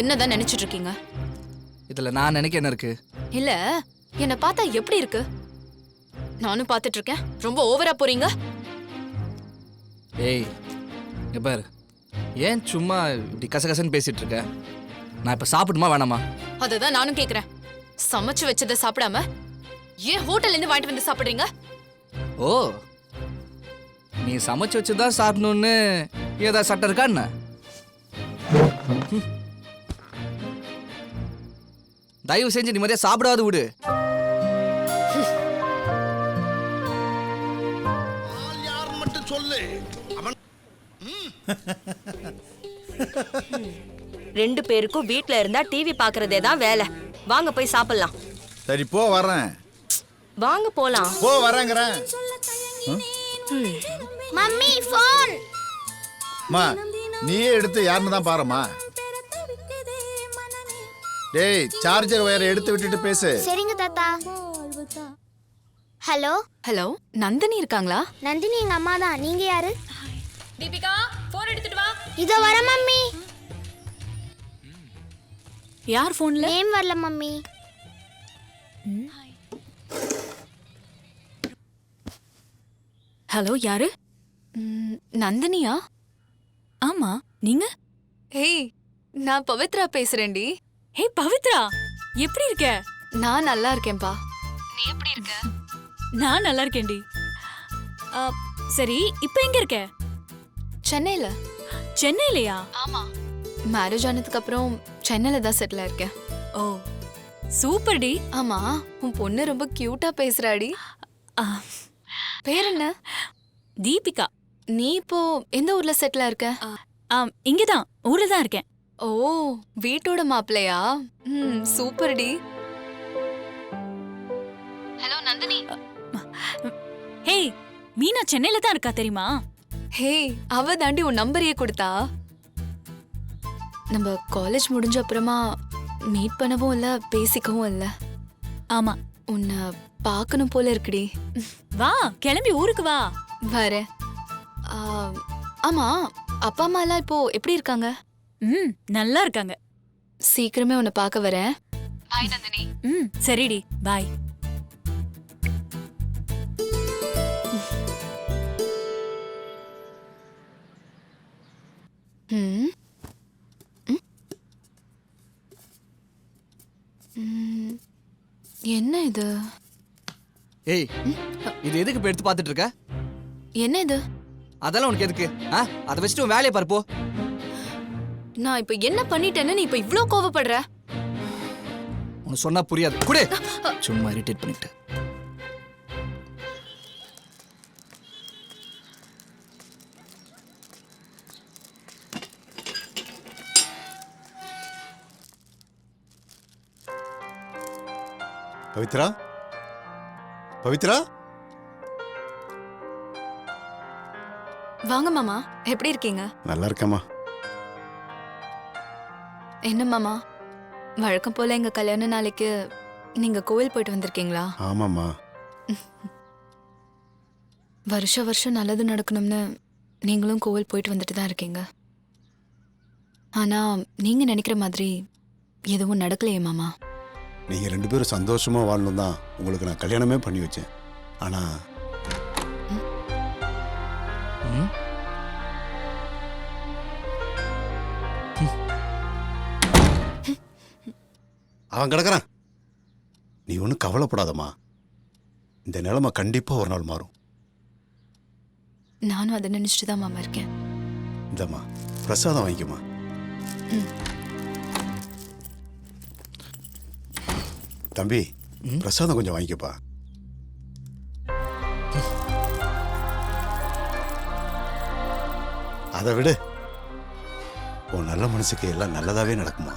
என்னதான் நினைச்சிட்டு இருக்கீங்க? இதில் நான் நினைக்க என்ன இருக்கு? இல்ல என்ன பார்த்தா எப்படி இருக்கு? நானும் பார்த்துட்டு இருக்கேன். ரொம்ப ஓவரா போறீங்க? ஏய் இங்க பாரு. ஏன் சும்மா இப்படி கசகசன்னு பேசிட்டு இருக்க? நான் இப்போ சாப்பிடுமா வேணாமா? அததான் நானும் கேக்குறேன். சமைச்சு வச்சதை சாப்பிடாம ஏன் ஹோட்டல்ல இருந்து வாங்கிட்டு வந்து சாப்பிடுறீங்க? ஓ நீ சமைச்சு வச்சு தான் சாப்பிடணும்னு ஏதாவது சட்டம் இருக்கா என்ன. தயவு செஞ்சு நிம்மதியாக சாப்பிடாது விடு. யார் மட்டும் சொல்லு. அவன் ரெண்டு பேருக்கும் வீட்ல இருந்தா டிவி பாக்குறதே தான் வேலை. வாங்க போய் சாப்பிடலாம். சரி போ வரேன் வாங்க போலாம். போ வரேங்கிறேன். மம்மி ஃபோன் அம்மா நீயே எடுத்து யாருன்னு தான் பாரும்மா. டேய் சார்ஜர் வயரை எடுத்து விட்டுட்டு பேசு. சரிங்க தாத்தா. ஹலோ? ஹலோ நந்தினி இருக்காங்களா? நந்தினி எங்க அம்மா தான். நீங்க யாரு? தீபிகா போன் எடுத்துட்டு வா. இதோ வர மம்மி. யார் போன்ல நேம் வரல மம்மி. ஹலோ யாரு? நந்தினியா? ஆமா நீங்க? ஹேய் நான் பவித்ரா பேசுறேன்டி. ஹே பவித்ரா எப்படி இருக்க? நான் நல்லா இருக்கேன்பா. நீ எப்படி இருக்க? நான் நல்லா இருக்கேன்டி. ஆ, சரி இப்போ எங்க இருக்க? சென்னையில. சென்னையிலயா? ஆமா. மேரேஜ் ஆனதுக்கு அப்புறம் சென்னையில தான் செட்டில் இருக்கேன் ஓ சூப்பர் டி ஆமா உன் பொண்ணு ரொம்ப கியூட்டா பேசுறாடி. ஆ, பேர் என்ன? தீபிகா. நீ இப்போ எந்த ஊர்ல செட்டில் இருக்க? ஆ, இங்கதான் ஊர்ல தான் இருக்கேன். ஓ வீட்டோட மாப்பிள்ளையா? ம் சூப்பர் டி. ஹலோ நந்தினி. ஹே மீனா சென்னையில தான் இருக்கா தெரியுமா? ஹே அவ தாண்டி உன் நம்பரையே கொடுத்தா? நம்ம காலேஜ் முடிஞ்ச அப்புறமா மீட் பண்ணவும் இல்ல பேசிக்கவும் இல்ல. ஆமா. உன்னை பார்க்கணும் போல இருக்குடி வா கிளம்பி ஊருக்கு வா. வரேன். ஆமா அப்பா அம்மா எல்லாம் இப்போ எப்படி இருக்காங்க? ம் நல்லா இருக்காங்க. சீக்கிரமே உன்னை பார்க்க வரேன். பாய் நந்தினி. ம் சரிடி பாய். ம். என்ன இது? ஏய் இது எதுக்கு இப்போ எடுத்து பார்த்துட்டு இருக்க? என்ன இது? அதெல்லாம் உனக்கு எதுக்கு ஆ? அதை வச்சுட்டு உன் வேலையை பாரு போ. நான் இப்ப என்ன பண்ணிட்டேன்னு நீ இப்ப இவ்ளோ கோவப்படுற? உனக்கு சொன்னா புரியாது. குடு. சும்மா இரிட்டேட் பண்ணிட்டு பவித்ரா? பவித்ரா? வாங்க மாமா. எப்படி இருக்கீங்க? நல்லா இருக்கேம்மா. என்ன மாமா? வழக்கம் போல எங்க கல்யாண நாளைக்கு நீங்க கோவில் போயிட்டு வந்திருக்கீங்களா? ஆமாம்மா. வருஷ வருஷம் நல்லது நடக்கணும்னு நீங்களும் கோவில் போயிட்டு வந்துட்டு தான் இருக்கீங்க. ஆனா நீங்க நினைக்கிற மாதிரி எதுவும் நடக்கலையே மாமா? நீங்கள் ரெண்டு பேரும் சந்தோஷமா வாழணும் தான் உங்களுக்கு நான் கல்யாணமே பண்ணி வச்சேன். ஆனால் அவன் கிடக்குறான். நீ ஒன்றும் கவலைப்படாதம்மா. இந்த நிலைமை கண்டிப்பாக ஒரு நாள் மாறும். நானும் அதை நினைச்சிட்டு தான் மாமா இருக்கேன். இந்தம்மா பிரசாதம் வாங்கிக்கம்மா. தம்பி பிரசாதம் கொஞ்சம் வாங்கிக்கப்பா. அதை விடு. உன் நல்ல மனசுக்கு எல்லாம் நல்லதாவே நடக்குமா?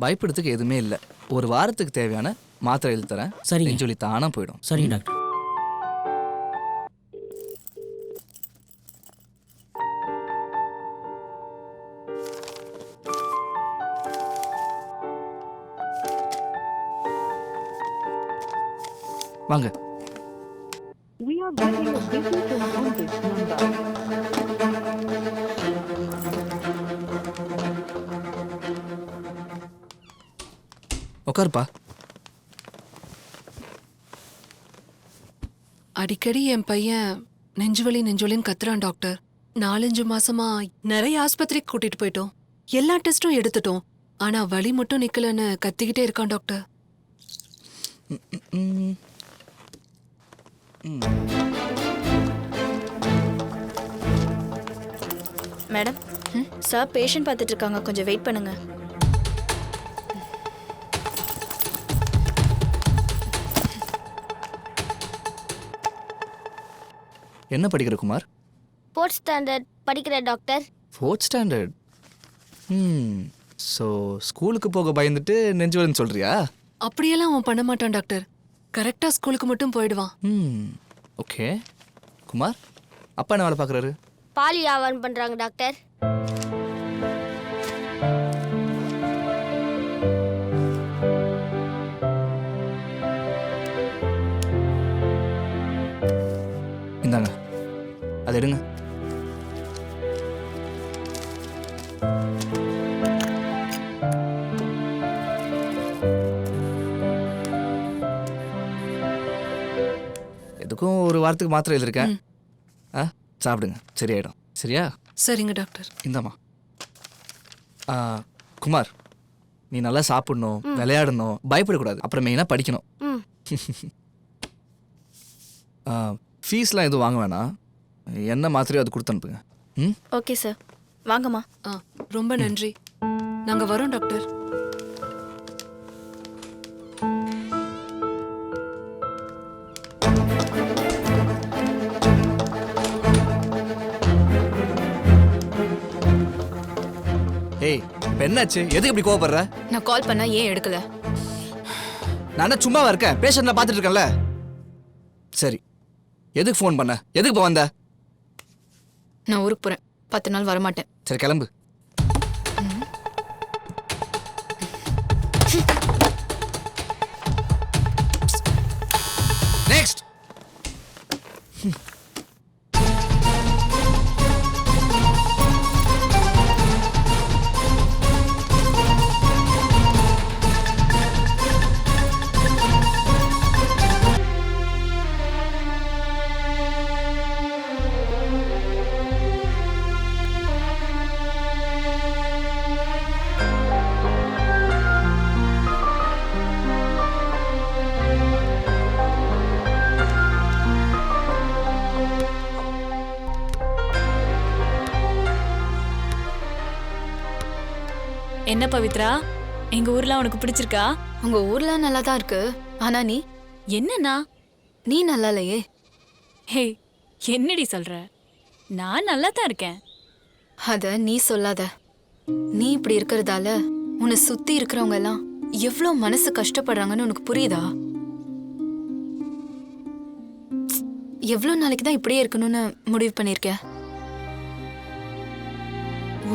பயப்படுறதுக்கு எதுவுமே இல்லை. ஒரு வாரத்துக்கு தேவையான மாத்திரை எழுதி தரேன். சரிங்க. நெஞ்சொலி தானா போயிடும். சரிங்க டாக்டர். வாங்க. உட்காருப்பா. அடிக்கடி என் பையன் நெஞ்சுவலி நெஞ்சுவலின்னு கத்துறான் டாக்டர். நாலஞ்சு மாசமா நிறைய ஆஸ்பத்திரிக்கு கூட்டிட்டு போயிட்டோம். எல்லா டெஸ்டும் எடுத்துட்டோம். ஆனா வலி மட்டும் நிக்கலன்னு கத்திக்கிட்டே இருக்கான் டாக்டர். ம். மேடம் சார் பேஷண்ட் பார்த்துட்டு இருக்காங்க. கொஞ்சம் வெயிட் பண்ணுங்க. என்ன படிக்கிற குமார்? ஃபோர்த் ஸ்டாண்டர்ட் படிக்கிற டாக்டர் ஃபோர்த் ஸ்டாண்டர்ட் ம் ஸோ ஸ்கூலுக்கு போக பயந்துட்டு நெஞ்சுவலின்னு சொல்றியா? அப்படியெல்லாம் அவன் பண்ண மாட்டான் டாக்டர் கரெக்டா ஸ்கூலுக்கு மட்டும் போயிடுவான். ம் ஓகே குமார் அப்பா என்ன வேலை பார்க்குறாரு? பால் வியாபாரம் பண்றாங்க டாக்டர் எடுங்க எதுக்கும் ஒரு வாரத்துக்கு மாத்திரை எழுதிருக்கேன். ஆ சாப்பிடுங்க. சரியாயிடும். சரியா? சரிங்க டாக்டர். இந்தாம்மா. ஆ, குமார் நீ நல்லா சாப்பிடணும் விளையாடணும் பயப்படக்கூடாது. அப்புறம் மெயினாக படிக்கணும். ம். ஃபீஸ்லாம் எதுவும் வாங்க வேணாம். என்ன மாத்திரையோ அது கொடுத்து அனுப்புங்க. ம்? Okay sir. வாங்கம்மா. ஆ ரொம்ப நன்றி. நாங்க வரோம் டாக்டர். ஏய் இப்போ என்னாச்சு? எதுக்கு இப்படி கோவப்படுற? நான் கால் பண்ணா ஏன் எடுக்கல? நான் சும்மாவா இருக்கேன்? பேஷண்ட்ல பார்த்துட்டு இருக்கேன்ல. சரி. எதுக்கு ஃபோன் பண்ண? எதுக்கு இப்போ வந்த? நான் ஊருக்கு போறேன். பத்து நாள் வரமாட்டேன். சரி கிளம்பு. என்ன பவித்ரா? எங்க ஊர்ல உனக்கு பிடிச்சிருக்கா? உங்க ஊர்ல நல்லா தான் இருக்கு. ஆனா நீ? என்னண்ணா? நீ நல்லா இல்லையே ஹே என்னடி சொல்ற? நான் நல்லா தான் இருக்கேன். அத நீ சொல்லாத. நீ இப்படி இருக்கிறதால உன்னை சுத்தி இருக்கிறவங்க எல்லாம் எவ்வளவு மனசு கஷ்டப்படுறாங்கன்னு உனக்கு புரியுதா? எவ்வளவு நாளைக்கு தான் இப்படியே இருக்கணும்னு முடிவு பண்ணிருக்க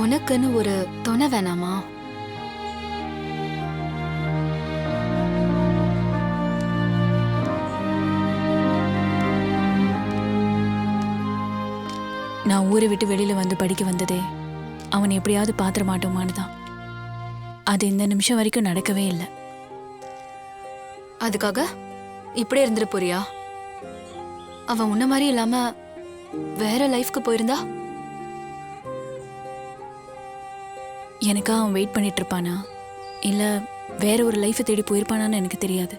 உனக்குன்னு ஒரு துணை வேணாமா? நான் ஊரை விட்டு வெளியில வந்து படிக்க வந்ததே அவனை எப்படியாவது பாத்திர மாட்டோமான்னு தான் அது இந்த நிமிஷம் வரைக்கும் நடக்கவே இல்லை. அதுக்காக இப்படியே இருந்துட்டு போறியா? அவன் உன்ன மாதிரி இல்லாம வேற லைஃப்க்கு போயிருந்தா? எனக்கா அவன் வெயிட் பண்ணிட்டு இருப்பானா? இல்ல வேற ஒரு லைஃப்பை தேடி போயிருப்பானான்னு எனக்கு தெரியாது.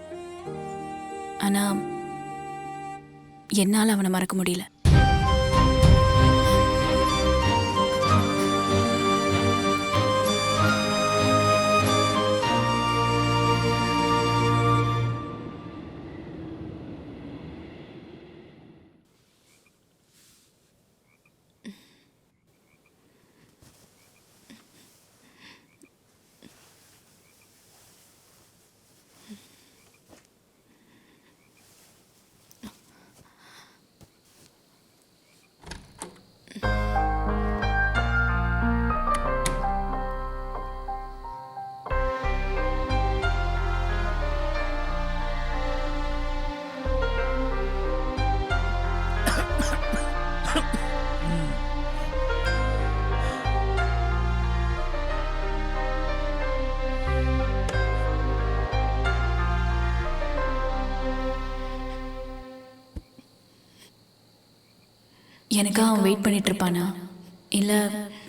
ஆனா என்னால் அவனை மறக்க முடியல. எனக்காக அவன் வெயிட் பண்ணிட்டு இருப்பானா இல்லை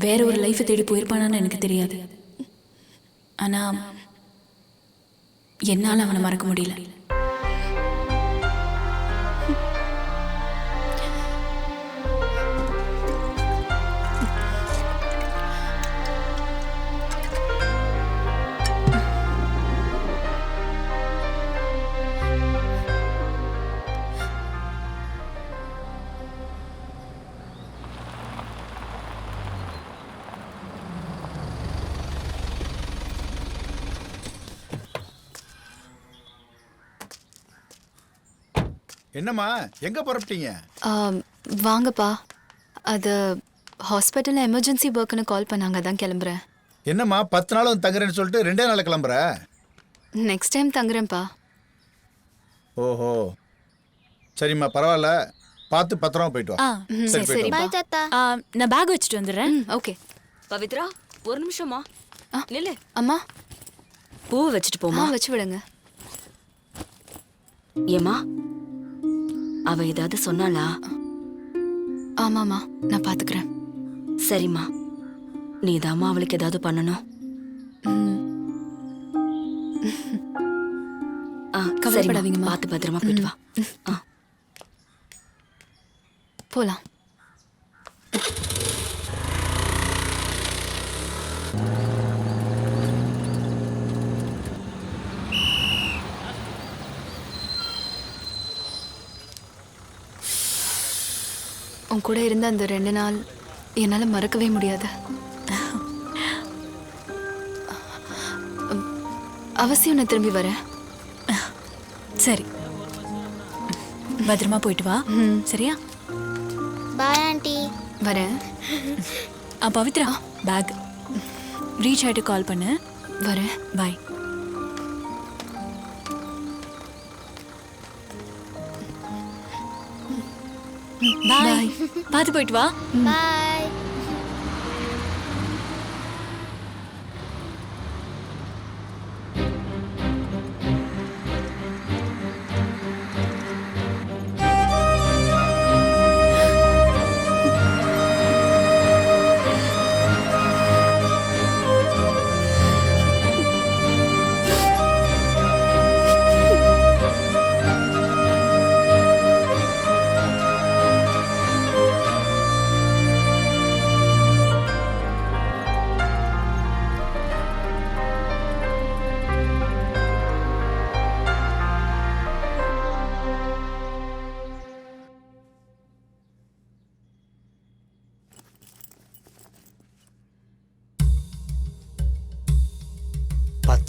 வேற ஒரு லைஃப்பை தேடி போயிருப்பானான்னு எனக்கு தெரியாது. ஆனால் என்னால் அவனை மறக்க முடியல. என்னம்மா எங்க புறப்பட்டீங்க? வாங்கப்பா. அது ஹாஸ்பிட்டலில் எமர்ஜென்சி ஒர்க்குன்னு கால் பண்ணாங்க தான் கிளம்புறேன். என்னம்மா பத்து நாள் வந்து தங்குறேன்னு சொல்லிட்டு ரெண்டே நாள் கிளம்புற? நெக்ஸ்ட் டைம் தங்குறேன்ப்பா. ஓஹோ. சரிம்மா பரவாயில்ல. பார்த்து பத்திரமா போயிட்டு வா. ஆ சரி வா. பாய் தாத்தா. ஆ, நான் பேக் வச்சுட்டு வந்துடுறேன். ம் ஓகே. பவித்ரா ஒரு நிமிஷமா ஆ. நில்லு. அம்மா. பூ வச்சுட்டு போமா வச்சு விடுங்க. ஏமா அவ ஏதாவது சொன்னாளா? ஆமாம்மா நான் பார்த்துக்கிறேன் சரிம்மா. நீதாம்மா அவளுக்கு ஏதாவது பண்ணணும். கவலைப்படாதீங்கம்மா. பார்த்து பத்திரமா போயிட்டு வா. ஆ. உன் கூட இருந்த அந்த ரெண்டு நாள் என்னால் மறக்கவே முடியாது. அவசியம் நான் திரும்பி வரேன். சரி. பத்திரமா போயிட்டு வா. சரியா? Bye aunty. வரேன். ஆ பவித்ரா. பேக். ரீச் ஆகிட்டு கால் பண்ணு. வரேன். பாய். பாய். பார்த்து போயிட்டு வா. பாய்.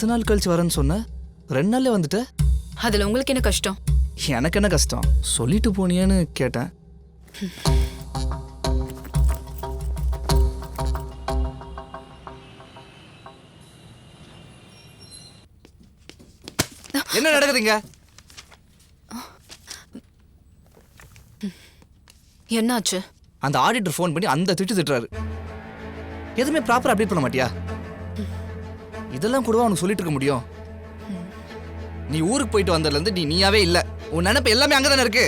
பத்து நாள் கழிச்சு வரேன்னு சொன்ன? ரெண்டு நாள்ல வந்துட்ட? அதில் உங்களுக்கு என்ன கஷ்டம்? எனக்கு என்ன கஷ்டம்? சொல்லிட்டு போனியேன்னு கேட்டேன். என்ன நடக்குதுங்க? என்னாச்சு? அந்த ஆடிட்டர் ஃபோன் பண்ணி அந்த திட்டு திட்டுறாரு. எதுவுமே ப்ராப்பர் அப்டேட் பண்ண மாட்டியா? இதெல்லாம் கூடவா அவனுக்கு சொல்லிட்டு இருக்க முடியும்? நீ ஊருக்கு போயிட்டு வந்ததுலேருந்து நீ நீயாவே இல்லை. உன் நினைப்பு எல்லாமே அங்கே தானே இருக்கு?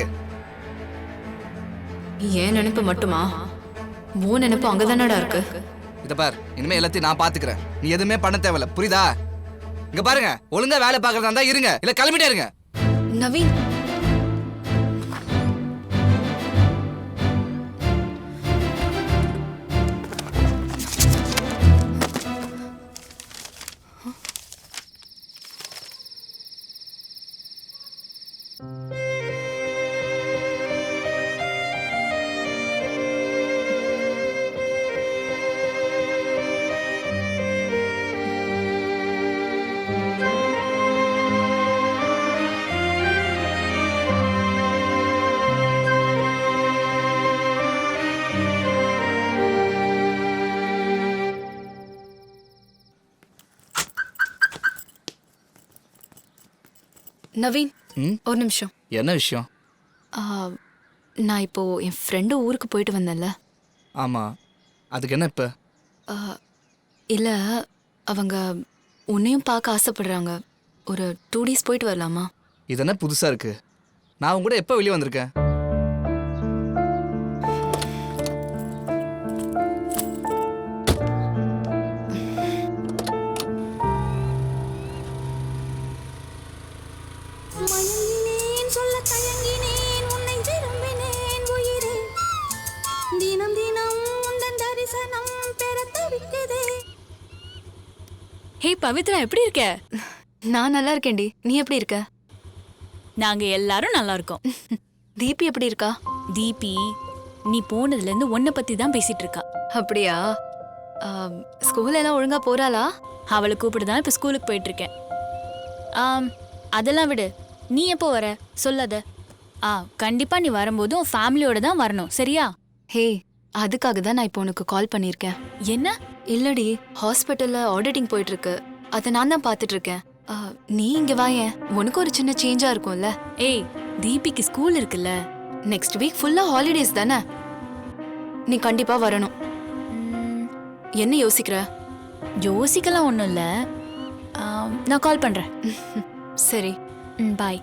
ஏன் நினைப்பு மட்டுமா? உன் நினைப்பு அங்கதானடா இருக்கு? இதை பார் இனிமே எல்லாத்தையும் நான் பாத்துக்கிறேன். நீ எதுவுமே பண்ண தேவையில்ல. புரியுதா? இங்க பாருங்க ஒழுங்கா வேலை பார்க்கறதா இருந்தா இருங்க. இல்ல கிளம்பிட்டே இருங்க. நவீன் நவீன் ம்? ஒரு நிமிஷம். என்ன விஷயம்? ஆ, நான் இப்போ என் ஃப்ரெண்டு ஊருக்கு போயிட்டு வந்தேன்ல. ஆமா. அதுக்கு என்ன இப்ப? ஆ, இல்ல அவங்க உன்னையும் பார்க்க ஆசைப்படுறாங்க. ஒரு டூ டேஸ் போயிட்டு வரலாமா? இது என்ன புதுசா இருக்கு? நான் உன் கூட எப்போ வெளியே வந்திருக்கேன்? பவித்ரா எப்படி இருக்க? நான் நல்லா இருக்கேன்டி. நீ எப்படி இருக்க? நாங்க எல்லாரும் நல்லா இருக்கோம். தீபி எப்படி இருக்கா? தீபி நீ போனதுல இருந்து உன்னை பத்தி தான் பேசிட்டு இருக்கா. அப்படியா? ஸ்கூல் எல்லாம் ஒழுங்கா போறாளா? அவளை கூப்பிட்டு தான் இப்ப ஸ்கூலுக்கு போயிட்டு இருக்கேன். ஆம் அதெல்லாம் விடு. நீ எப்போ வர? சொல்லாத ஆ கண்டிப்பா நீ வரும்போது உன் ஃபேமிலியோட தான் வரணும் சரியா? ஹே அதுக்காக தான் நான் இப்போ உனக்கு கால் பண்ணியிருக்கேன். என்ன? இல்லடி ஹாஸ்பிட்டல்ல ஆடிட்டிங் போயிட்டு இருக்கு. அதை நான் தான் பார்த்துட்டு இருக்கேன் நீ இங்க வாயேன் உனக்கு ஒரு சின்ன சேஞ்சா இருக்கும்ல. ஏய் தீபிக்கு ஸ்கூல் இருக்குல்ல. நெக்ஸ்ட் வீக் ஃபுல்லா ஹாலிடேஸ் தானே. நீ கண்டிப்பா வரணும். என்ன யோசிக்கிற? யோசிக்கலாம் ஒன்றும் இல்லை. நான் கால் பண்ணுறேன் சரி. ம் பாய்